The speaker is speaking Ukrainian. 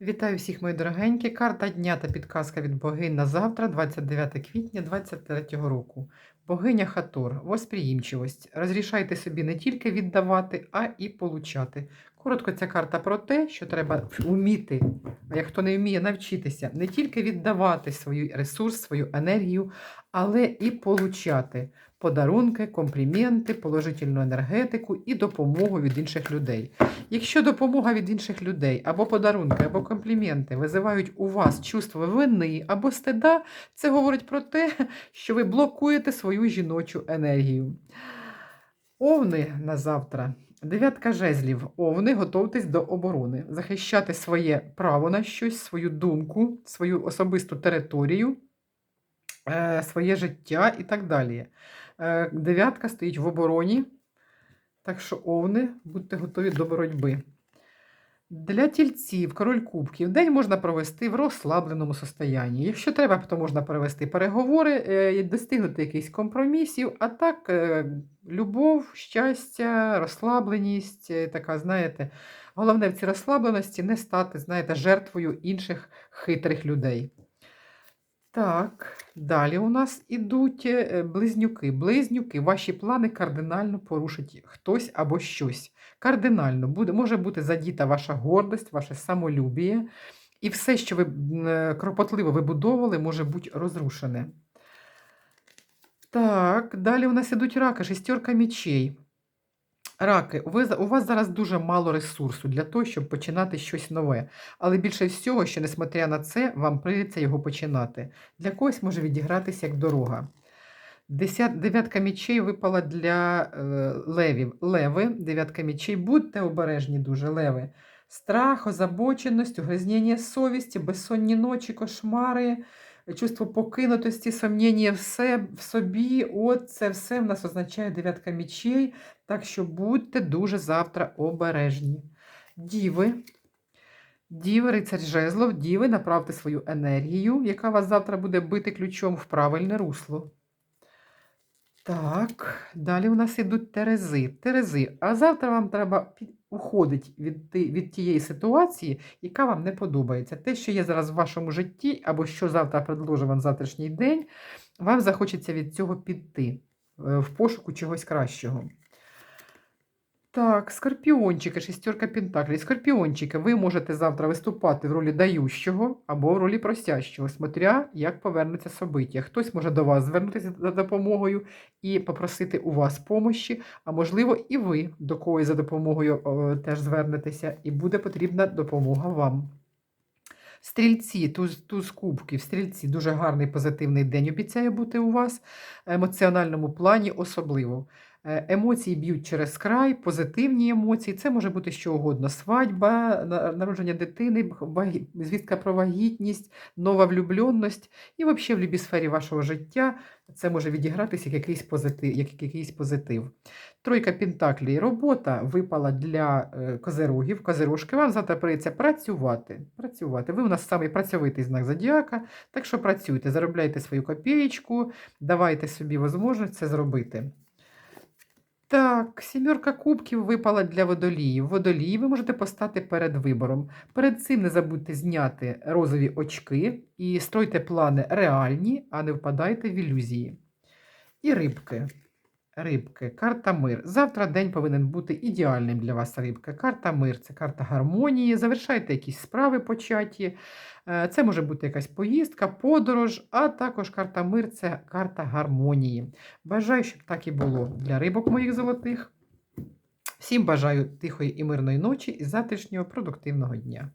Вітаю всіх, мої дорогенькі. Карта дня та підказка від богинь на завтра, 29 квітня 2023 року. Богиня Хатор, восприємчивость. Розрішайте собі не тільки віддавати, а і получати. Коротко, ця карта про те, що треба вміти, а як хто не вміє навчитися, не тільки віддавати свій ресурс, свою енергію, але і получати подарунки, компліменти, положительну енергетику і допомогу від інших людей. Якщо допомога від інших людей або подарунки, або компліменти визивають у вас чувство вини або стида, це говорить про те, що ви блокуєте свою жіночу енергію. Овни на завтра. Дев'ятка жезлів. Овни, готуйтесь до оборони, захищати своє право на щось, свою думку, свою особисту територію, е, своє життя і так далі. Е, Дев'ятка стоїть в обороні, так що овни, будьте готові до боротьби. Для тільців, король кубків, день можна провести в розслабленому состоянні. Якщо треба, то можна провести переговори, е, достигнути якихось компромісів, а так е, любов, щастя, розслабленість, е, така, знаєте, головне в цій розслабленості не стати, знаєте, жертвою інших хитрих людей. Так, далі у нас ідуть е, близнюки. Близнюки, ваші плани кардинально порушить хтось або щось. Кардинально буде, може бути задіта ваша гордость, ваше самолюбіє, і все, що ви е, кропотливо вибудовували, може бути розрушене. Так, далі у нас ідуть раки, шестерка мічей. Раки, ви, у вас зараз дуже мало ресурсу для того, щоб починати щось нове. Але більше всього, що несмотря на це, вам прийдеться його починати. Для когось може відігратися як дорога. Десят, дев'ятка мічей випала для е, левів. Леви, дев'ятка мічей, будьте обережні дуже, леви. Страх, озабоченість, угризнення совісті, безсонні ночі, кошмари, чувство покинутості, сумніння в, в собі. От це все в нас означає дев'ятка мічей. Так що будьте дуже завтра обережні. Діви. Діви, рицарь жезлов, діви, направте свою енергію, яка вас завтра буде бити ключом в правильне русло. Так, далі у нас ідуть терези. Терези. А завтра вам треба уходити від, від тієї ситуації, яка вам не подобається. Те, що є зараз в вашому житті, або що завтра предложить вам завтрашній день, вам захочеться від цього піти е, в пошуку чогось кращого. Так, скорпіончики, шестерка пентаклей. Скорпіончики, ви можете завтра виступати в ролі дающого або в ролі просящого, смотря як повернеться собиття. Хтось може до вас звернутися за допомогою і попросити у вас помощі, а можливо, і ви до когось за допомогою о, теж звернетеся, і буде потрібна допомога вам. Стрільці, туз, туз кубків, стрільці, дуже гарний позитивний день обіцяє бути у вас, в емоціональному плані особливо. Е, Емоції б'ють через край, позитивні емоції. Це може бути що угодно: свадьба, народження дитини, звістка про вагітність, нова влюбленість. І взагалі в будь-якій сфері вашого життя це може відігратися як якийсь позитив. Як якийсь позитив. Тройка Пентаклей. Робота випала для е, козерогів. Козерожки, вам завтра прийдеться працювати. працювати. Ви у нас самий працьовитий знак зодіака, так що працюйте, заробляйте свою копієчку, давайте собі можливість це зробити. Так, сімерка кубків випала для водоліїв. Водолії ви можете постати перед вибором. Перед цим не забудьте зняти розові очки і стройте плани реальні, а не впадайте в ілюзії. І рибки. Рибки, карта мир. Завтра день повинен бути ідеальним для вас, рибка. Карта мир це карта гармонії. Завершайте якісь справи початі. Е, Це може бути якась поїздка, подорож, а також карта мир це карта гармонії. Бажаю, щоб так і було для рибок моїх золотих. Всім бажаю тихої і мирної ночі і завтрашнього продуктивного дня.